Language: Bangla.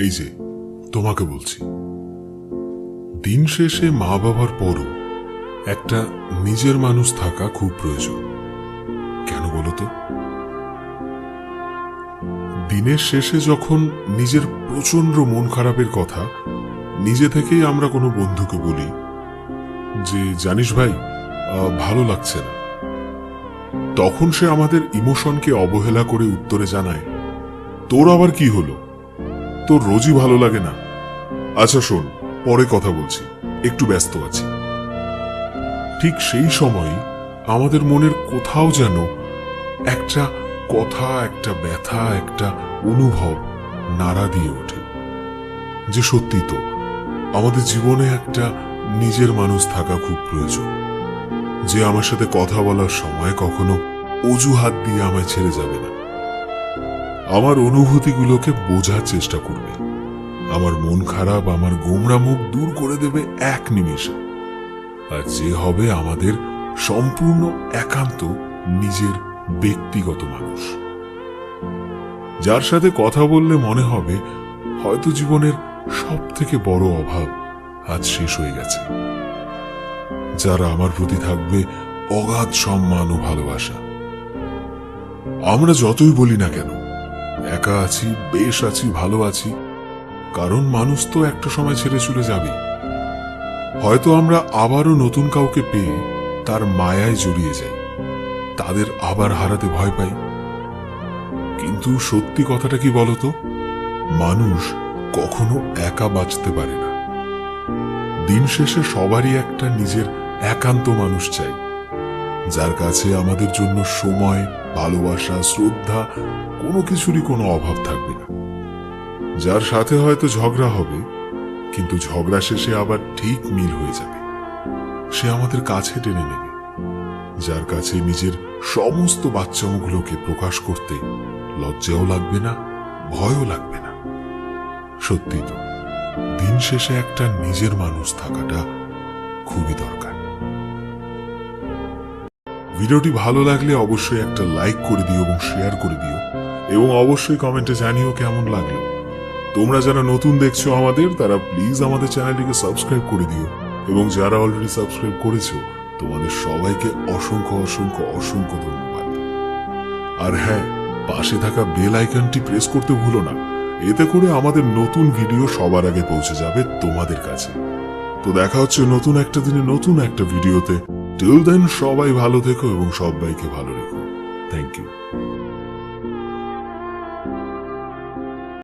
এই যে, তোমাকে বলছি। দিন শেষে মা বাবার পরও একটা নিজের মানুষ থাকা খুব প্রয়োজন। কেন বলো তো? দিনের শেষে যখন নিজের প্রচণ্ড মন খারাপের কথা নিজে থেকেই আমরা কোনো বন্ধুকে বলি, যে, জানিস ভাই ভালো লাগছে না। তখন সে আমাদের ইমোশনকে অবহেলা করে উত্তরে জানায়, তোর আবার কি হলো? তোর রোজই ভালো লাগে না। আচ্ছা শোন, পরে কথা বলছি। একটু ব্যস্ত আছি। ঠিক সেই সময় আমাদের মনের কোথাও যেন একটা কথা, একটা ব্যথা, একটা অনুভব নাড়া দিয়ে ওঠে। যে সত্যি তো, আমাদের জীবনে একটা নিজের মানুষ থাকা খুব প্রয়োজন। যে আমার সাথে কথা বলার সময় কখনো অজুহাত দিয়ে আমায় ছেড়ে যাবে না। আমার অনুভূতিগুলোকে বোঝার চেষ্টা করবে। আমার মন খারাপ, আমার গোমরা মুখ দূর করে দেবে এক নিমেষে। আর যে হবে আমাদের সম্পূর্ণ একান্ত নিজের ব্যক্তিগত মানুষ। যার সাথে কথা বললে মনে হবে, হয়তো জীবনের সব থেকে বড় অভাব আজ শেষ হয়ে গেছে। যারা আমার প্রতি থাকবে অগাধ সম্মান ও ভালোবাসা। আমরা যতই বলি না কেন একা আছি, বেশ আছি, ভালো আছি। কারণ মানুষ তো একটা সময় ছেড়ে চলে যাবে। হয়তো আমরা আবারও নতুন কাউকে পেয়ে তার মায়ায় জড়িয়ে যাই। তাদের আবার হারাতে ভয় পাই। কিন্তু সত্যি কথাটা কি বলতো? মানুষ কখনো একা বাঁচতে পারে না। দিন শেষে সবারই একটা নিজের একান্ত মানুষ চাই। যার কাছে আমাদের জন্য সময়, ভালোবাসা, শ্রদ্ধা কোনো কিছুরই কোনো অভাব থাকবে না। যার সাথে হয়তো ঝগড়া হবে, কিন্তু ঝগড়া শেষে আবার ঠিক মিল হয়ে যাবে। সে আমাদের কাছে টেনে নেবে, যার কাছে নিজের সমস্ত বাচ্চামগুলোকে প্রকাশ করতে লজ্জাও লাগবে না, ভয়ও লাগবে না। সত্যি তো, দিন শেষে একটা নিজের মানুষ থাকাটা খুবই দরকার। ভিডিওটি ভালো লাগলে অবশ্যই একটা লাইক করে দিও এবং শেয়ার করে দিও। এবং অবশ্যই কমেন্টে জানিও কেমন লাগল। তোমরা যারা নতুন দেখছ আমাদের, তারা প্লিজ আমাদের চ্যানেলটিকে সাবস্ক্রাইব করে দিও। এবং যারা অলরেডি সাবস্ক্রাইব করেছ, তোমাদের সবাইকে অসংখ্য অসংখ্য অসংখ্য ধন্যবাদ। আর হ্যাঁ পাশে থাকা বেল আইকনটি প্রেস করতে ভুলো না। এতে করে আমাদের নতুন ভিডিও সবার আগে পৌঁছে যাবে তোমাদের কাছে। তো দেখা হচ্ছে নতুন একটা দিনে নতুন একটা ভিডিওতে টিল দেন সবাই ভালো থেকো এবং সবাইকে ভালো রেখো।